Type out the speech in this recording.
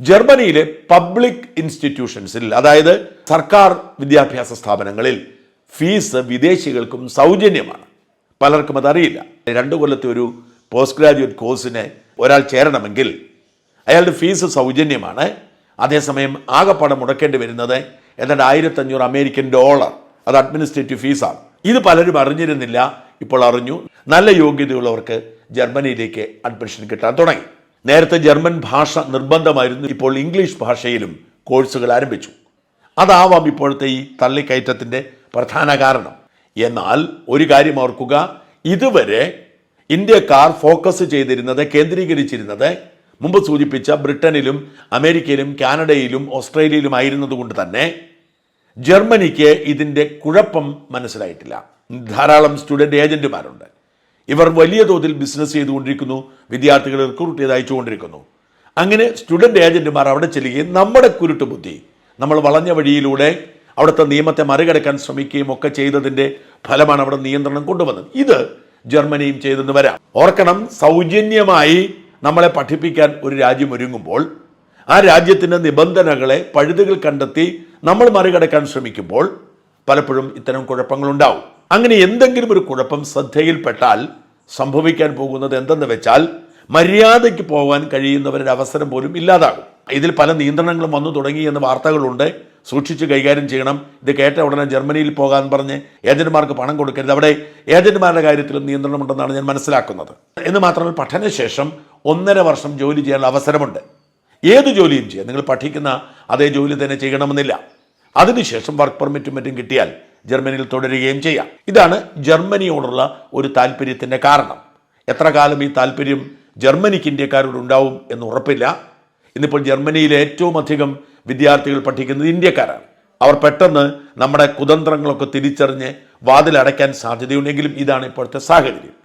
ജർമ്മനിയിലെ പബ്ലിക് ഇൻസ്റ്റിറ്റ്യൂഷൻസിൽ അതായത് സർക്കാർ വിദ്യാഭ്യാസ സ്ഥാപനങ്ങളിൽ ഫീസ് വിദേശികൾക്കും സൗജന്യമാണ്. പലർക്കും അതറിയില്ല. രണ്ടു കൊല്ലത്തെ ഒരു പോസ്റ്റ് ഗ്രാജുവേറ്റ് കോഴ്സിന് ഒരാൾ ചേരണമെങ്കിൽ അയാളുടെ ഫീസ് സൗജന്യമാണ്. അതേസമയം ആകെപ്പാടം മുടക്കേണ്ടി വരുന്നത് ഏതാണ്ട് ആയിരത്തഞ്ഞൂറ് അമേരിക്കൻ ഡോളർ. അത് അഡ്മിനിസ്ട്രേറ്റീവ് ഫീസാണ് ഇത് പലരും അറിഞ്ഞിരുന്നില്ല. ഇപ്പോൾ അറിഞ്ഞു. നല്ല യോഗ്യതയുള്ളവർക്ക് ജർമ്മനിയിലേക്ക് അഡ്മിഷൻ കിട്ടാൻ തുടങ്ങി. നേരത്തെ ജർമ്മൻ ഭാഷ നിർബന്ധമായിരുന്നു ഇപ്പോൾ ഇംഗ്ലീഷ് ഭാഷയിലും കോഴ്സുകൾ ആരംഭിച്ചു. അതാവാം ഇപ്പോഴത്തെ ഈ തള്ളിക്കയറ്റത്തിന്റെ പ്രധാന കാരണം. എന്നാൽ ഒരു കാര്യം ഓർക്കുക ഇതുവരെ ഇന്ത്യക്കാർ ഫോക്കസ് ചെയ്തിരുന്നത് കേന്ദ്രീകരിച്ചിരുന്നത് മുമ്പ് സൂചിപ്പിച്ച ബ്രിട്ടനിലും അമേരിക്കയിലും കാനഡയിലും ഓസ്ട്രേലിയയിലും ആയിരുന്നതുകൊണ്ട് തന്നെ ജർമ്മനിക്ക് ഇതിന്റെ കുഴപ്പം മനസ്സിലായിട്ടില്ല. ധാരാളം സ്റ്റുഡന്റ് ഏജന്റുമാരുണ്ട്. ഇവർ വലിയ തോതിൽ ബിസിനസ് ചെയ്തുകൊണ്ടിരിക്കുന്നു. വിദ്യാർത്ഥികളെ റിക്രൂട്ട് ചെയ്ത് അയച്ചുകൊണ്ടിരിക്കുന്നു. അങ്ങനെ സ്റ്റുഡന്റ് ഏജന്റുമാർ അവിടെ ചെല്ലുകയും നമ്മുടെ കുരുട്ട് ബുദ്ധി നമ്മൾ വളഞ്ഞ വഴിയിലൂടെ അവിടുത്തെ നിയമത്തെ മറികടക്കാൻ ശ്രമിക്കുകയും ഒക്കെ ചെയ്തതിന്റെ ഫലമാണ് അവിടെ നിയന്ത്രണം കൊണ്ടുവന്നത്. ഇത് ജർമ്മനിയും ചെയ്തെന്ന് വരാം. ഓർക്കണം സൗജന്യമായി നമ്മളെ പഠിപ്പിക്കാൻ ഒരു രാജ്യം ഒരുങ്ങുമ്പോൾ ആ രാജ്യത്തിന്റെ നിബന്ധനകളെ പഴുതുകൾ കണ്ടെത്തി നമ്മൾ മറികടക്കാൻ ശ്രമിക്കുമ്പോൾ പലപ്പോഴും ഇത്തരം കുഴപ്പങ്ങളുണ്ടാവും. അങ്ങനെ എന്തെങ്കിലും ഒരു കുഴപ്പം ശ്രദ്ധയിൽപ്പെട്ടാൽ സംഭവിക്കാൻ പോകുന്നത് എന്തെന്ന് വെച്ചാൽ മര്യാദയ്ക്ക് പോകാൻ കഴിയുന്നവരുടെ അവസരം പോലും ഇല്ലാതാകും. ഇതിൽ പല നിയന്ത്രണങ്ങളും വന്നു തുടങ്ങി എന്ന വാർത്തകളുണ്ട്. സൂക്ഷിച്ച് കൈകാര്യം ചെയ്യണം. ഇത് കേട്ട ഉടനെ ജർമ്മനിയിൽ പോകാൻ പറഞ്ഞ് ഏജന്റുമാർക്ക് പണം കൊടുക്കരുത്. അവിടെ ഏജന്റുമാരുടെ കാര്യത്തിലും നിയന്ത്രണമുണ്ടെന്നാണ് ഞാൻ മനസ്സിലാക്കുന്നത്. എന്ന് മാത്രമല്ല പഠനശേഷം ഒന്നര വർഷം ജോലി ചെയ്യാനുള്ള അവസരമുണ്ട്. ഏത് ജോലിയും ചെയ്യാം. നിങ്ങൾ പഠിക്കുന്ന അതേ ജോലി തന്നെ ചെയ്യണമെന്നില്ല. അതിനുശേഷം വർക്ക് പെർമിറ്റും മറ്റും കിട്ടിയാൽ ജർമ്മനിയിൽ തുടരുകയും ചെയ്യാം. ഇതാണ് ജർമ്മനിയോടുള്ള ഒരു താല്പര്യത്തിന്റെ കാരണം. എത്ര കാലം ഈ താല്പര്യം ജർമ്മനിക്ക് ഇന്ത്യക്കാരോട് ഉണ്ടാവും എന്ന് ഉറപ്പില്ല. ഇന്നിപ്പോൾ ജർമ്മനിയിലെ ഏറ്റവും അധികം വിദ്യാർത്ഥികൾ പഠിക്കുന്നത് ഇന്ത്യക്കാരാണ്. അവർ പെട്ടെന്ന് നമ്മുടെ കുതന്ത്രങ്ങളൊക്കെ തിരിച്ചറിഞ്ഞ് വാതിലടയ്ക്കാൻ സാധ്യതയുണ്ടെങ്കിലും ഇതാണ് ഇപ്പോഴത്തെ സാഹചര്യം.